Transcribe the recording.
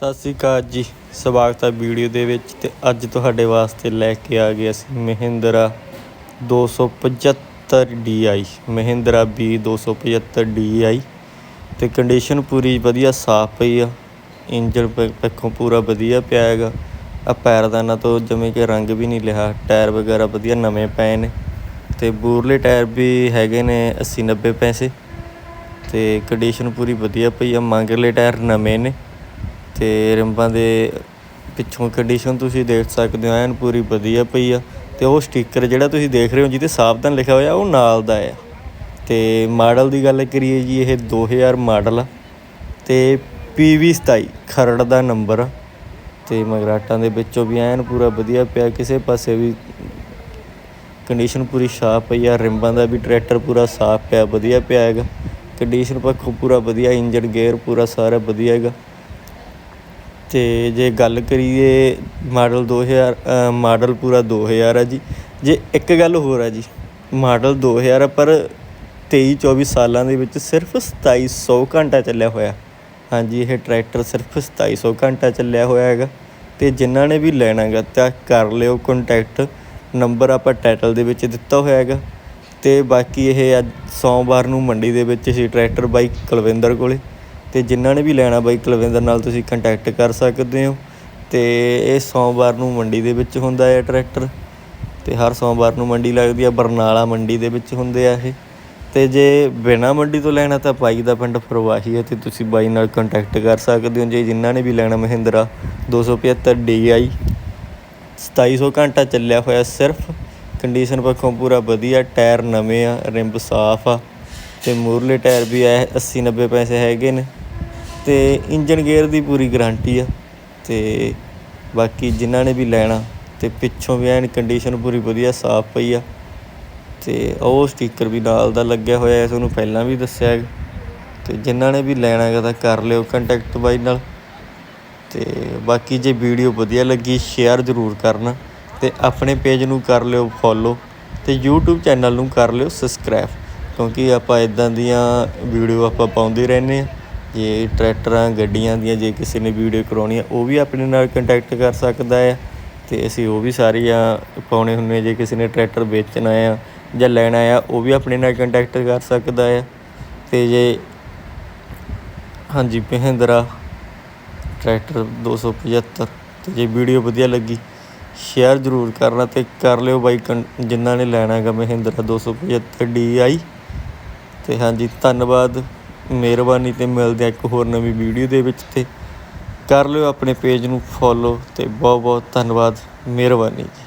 ਸਤਿ ਸ਼੍ਰੀ ਅਕਾਲ ਜੀ। ਸਵਾਗਤ ਹੈ ਵੀਡੀਓ ਦੇ ਵਿੱਚ ਤੇ ਅੱਜ ਤੁਹਾਡੇ ਵਾਸਤੇ ਲੈ ਕੇ ਆ ਗਏ ਅਸੀਂ Mahindra 275 DI Mahindra B 275 DI ਤੇ ਕੰਡੀਸ਼ਨ ਪੂਰੀ ਵਧੀਆ, ਸਾਫ਼ ਪਈ ਆ। ਇੰਜਨ ਪ- ਪੱਖੋਂ ਪੂਰਾ ਵਧੀਆ ਪਿਆ ਹੈਗਾ। ਆ ਪੈਰਦਾਨਾਂ ਤੋਂ ਜਿਵੇਂ ਕਿ ਰੰਗ ਵੀ ਨਹੀਂ ਲਿਆ। ਟਾਇਰ ਵਗੈਰਾ ਵਧੀਆ ਨਵੇਂ ਪਏ ਨੇ। ਤੇ ਬੂਰਲੇ ਟਾਇਰ ਵੀ ਹੈਗੇ ਨੇ 80 90 ਪੈਸੇ। ਤੇ ਕੰਡੀਸ਼ਨ ਪੂਰੀ ਵਧੀਆ ਪਈ ਆ। ਮੰਗਲੇ ਟਾਇਰ ਨਵੇਂ ਨੇ। ਤੇ ਰਿੰਬਾਂ ਦੇ ਪਿੱਛੋਂ ਕੰਡੀਸ਼ਨ ਤੁਸੀਂ ਦੇਖ ਸਕਦੇ ਹੋ, ਐਨ ਪੂਰੀ ਵਧੀਆ ਪਈ ਆ। ਤੇ ਉਹ ਸਟicker ਜਿਹੜਾ ਤੁਸੀਂ ਦੇਖ ਰਹੇ ਹੋ ਜਿਹਦੇ ਸਾਵਧਾਨ ਲਿਖਿਆ ਹੋਇਆ, ਉਹ ਨਾਲ ਦਾ ਆ। ਤੇ ਮਾਡਲ ਦੀ ਗੱਲ ਕਰੀਏ ਜੀ, ਇਹ 2000 ਮਾਡਲ ਆ। ਤੇ PV 27 ਖਰੜ ਦਾ ਨੰਬਰ ਆ। ਤੇ ਮਗਰਾਟਾਂ ਦੇ ਵਿੱਚੋਂ ਵੀ ਐਨ ਪੂਰਾ ਵਧੀਆ ਪਿਆ, ਕਿਸੇ ਪਾਸੇ ਵੀ ਕੰਡੀਸ਼ਨ ਪੂਰੀ ਸਾਫ਼ ਪਈ ਆ। ਰਿੰਬਾਂ ਦਾ ਵੀ ਟਰੈਕਟਰ ਪੂਰਾ ਸਾਫ਼ ਪਿਆ, ਵਧੀਆ ਪਿਆ ਹੈਗਾ। ਕੰਡੀਸ਼ਨ ਪੱਖੋਂ ਪੂਰਾ ਵਧੀਆ ਇੰਜਨ ਗੇਅਰ ਪੂਰਾ ਸਾਰਾ ਵਧੀਆ ਹੈਗਾ। ਅਤੇ ਜੇ ਗੱਲ ਕਰੀਏ ਮਾਡਲ ਦੋ ਹਜ਼ਾਰ ਮਾਡਲ ਪੂਰਾ ਦੋ ਹਜ਼ਾਰ ਆ ਜੀ। ਜੇ ਇੱਕ ਗੱਲ ਹੋਰ ਆ ਜੀ, ਮਾਡਲ 2000 ਆ ਪਰ ਤੇਈ ਚੌਵੀ ਸਾਲਾਂ ਦੇ ਵਿੱਚ ਸਿਰਫ ਸਤਾਈ ਸੌ ਘੰਟਾ ਚੱਲਿਆ ਹੋਇਆ। ਹਾਂਜੀ, ਇਹ ਟਰੈਕਟਰ ਸਿਰਫ ਸਤਾਈ ਸੌ ਘੰਟਾ ਚੱਲਿਆ ਹੋਇਆ ਹੈਗਾ। ਅਤੇ ਜਿਨ੍ਹਾਂ ਨੇ ਵੀ ਲੈਣਾ ਹੈਗਾ ਤਾਂ ਕਰ ਲਿਓ ਕੰਟੈਕਟ ਨੰਬਰ ਆਪਾਂ ਟਾਈਟਲ ਦੇ ਵਿੱਚ ਦਿੱਤਾ ਹੋਇਆ ਹੈਗਾ। ਅਤੇ ਬਾਕੀ ਇਹ ਅੱਜ ਸੋਮਵਾਰ ਨੂੰ ਮੰਡੀ ਦੇ ਵਿੱਚ ਸੀ ਟਰੈਕਟਰ ਬਾਈ ਕੁਲਵਿੰਦਰ ਕੋਲੇ। ਤੇ ਜਿਨ੍ਹਾਂ ਨੇ ਵੀ ਲੈਣਾ ਬਾਈ, ਕੁਲਵਿੰਦਰ ਨਾਲ ਤੁਸੀਂ ਕੰਟੈਕਟ ਕਰ ਸਕਦੇ ਹੋ। ਤੇ ਇਹ ਸੋਮਵਾਰ ਨੂੰ ਮੰਡੀ ਦੇ ਵਿੱਚ ਹੁੰਦਾ ਹੈ ਟਰੈਕਟਰ ਤੇ ਹਰ ਸੋਮਵਾਰ ਨੂੰ ਮੰਡੀ ਲੱਗਦੀ ਆ ਬਰਨਾਲਾ ਮੰਡੀ ਦੇ ਵਿੱਚ ਹੁੰਦੇ ਆ ਇਹ। ਤੇ ਜੇ ਬਿਨਾ ਮੰਡੀ ਤੋਂ ਲੈਣਾ ਤਾਂ ਬਾਈ ਦਾ ਪਿੰਡ ਪ੍ਰਵਾਹੀ ਹੈ ਤੇ ਤੁਸੀਂ ਬਾਈ ਨਾਲ ਕੰਟੈਕਟ ਕਰ ਸਕਦੇ ਹੋ। ਜੇ ਜਿਨ੍ਹਾਂ ਨੇ ਵੀ ਲੈਣਾ ਮਹਿੰਦਰਾ 275 DI 2700 ਘੰਟਾ ਚੱਲਿਆ ਹੋਇਆ ਸਿਰਫ। ਕੰਡੀਸ਼ਨ ਪੱਖੋਂ ਪੂਰਾ ਵਧੀਆ, ਟਾਇਰ ਨਵੇਂ ਆ, ਰਿੰਬ ਸਾਫ਼ ਆ। ਤੇ ਮੂਰਲੇ ਟਾਇਰ ਵੀ ਐ 80 90 ਪੈਸੇ ਹੈਗੇ ਨੇ। ਅਤੇ ਇੰਜਨ ਗੇਅਰ ਦੀ ਪੂਰੀ ਗਰੰਟੀ ਆ ਅਤੇ ਬਾਕੀ ਜਿਨ੍ਹਾਂ ਨੇ ਵੀ ਲੈਣਾ ਅਤੇ ਪਿੱਛੋਂ ਵੀ ਐਨ ਕੰਡੀਸ਼ਨ ਪੂਰੀ ਵਧੀਆ ਸਾਫ਼ ਪਈ ਆ ਅਤੇ ਉਹ ਸਟicker ਵੀ ਨਾਲ ਦਾ ਲੱਗਿਆ ਹੋਇਆ ਹੈ, ਤੁਹਾਨੂੰ ਪਹਿਲਾਂ ਵੀ ਦੱਸਿਆ ਅਤੇ ਤੇ ਜਿਨ੍ਹਾਂ ਨੇ ਵੀ ਲੈਣਾ ਹੈਗਾ ਤਾਂ ਕਰ ਲਿਓ ਕੰਟੈਕਟ ਬਾਈ ਨਾਲ। ਅਤੇ ਬਾਕੀ ਜੇ ਵੀਡੀਓ ਵਧੀਆ ਲੱਗੀ ਸ਼ੇਅਰ ਜ਼ਰੂਰ ਕਰਨਾ ਅਤੇ ਆਪਣੇ ਪੇਜ ਨੂੰ ਕਰ ਲਿਓ ਫੋਲੋ ਅਤੇ YouTube ਚੈਨਲ ਨੂੰ ਕਰ ਲਿਓ ਸਬਸਕ੍ਰਾਈਬ ਕਿਉਂਕਿ ਆਪਾਂ ਇਦਾਂ ਦੀਆਂ ਵੀਡੀਓ ਆਪਾਂ ਪਾਉਂਦੇ ਰਹਿੰਦੇ ਹਾਂ। ਜੇ ਟਰੈਕਟਰਾਂ, ਗੱਡੀਆਂ ਦੀਆਂ ਜੇ ਕਿਸੇ ਨੇ ਵੀਡੀਓ ਕਰਾਉਣੀ ਆ, ਉਹ ਵੀ ਆਪਣੇ ਨਾਲ ਕੰਟੈਕਟ ਕਰ ਸਕਦਾ ਹੈ ਤੇ ਅਸੀਂ ਉਹ ਵੀ ਸਾਰੀਆਂ ਪਾਉਣੇ ਹੁੰਦੇ ਆ, ਜੇ ਕਿਸੇ ਨੇ ਟਰੈਕਟਰ ਵੇਚਣਾ ਆ ਜਾਂ ਲੈਣਾ ਆ, ਉਹ ਵੀ ਆਪਣੇ ਨਾਲ ਕੰਟੈਕਟ ਕਰ ਸਕਦਾ ਆ। ਤੇ ਜੇ ਹਾਂਜੀ, ਮਹਿੰਦਰਾ ਟਰੈਕਟਰ 275 ਤੇ ਜੇ ਵੀਡੀਓ ਵਧੀਆ ਲੱਗੀ ਸ਼ੇਅਰ ਜ਼ਰੂਰ ਕਰਨਾ ਤੇ ਕਰ ਲਿਓ ਬਾਈ, ਕੰ- ਜਿਨ੍ਹਾਂ ਨੇ ਲੈਣਾ ਹੈਗਾ ਮਹਿੰਦਰਾ 275 DI ਤੇ ਹਾਂਜੀ, ਧੰਨਵਾਦ। ਮਿਹਰਬਾਨੀ ਤੇ ਮਿਲਦੇ ਆ ਇੱਕ ਹੋਰ ਨਵੀਂ ਵੀਡੀਓ ਦੇ ਵਿੱਚ ਤੇ ਕਰ ਲਿਓ ਆਪਣੇ ਪੇਜ ਨੂੰ ਫੋਲੋ ਤੇ ਬਹੁਤ ਬਹੁਤ ਧੰਨਵਾਦ, ਮਿਹਰਬਾਨੀ ਜੀ।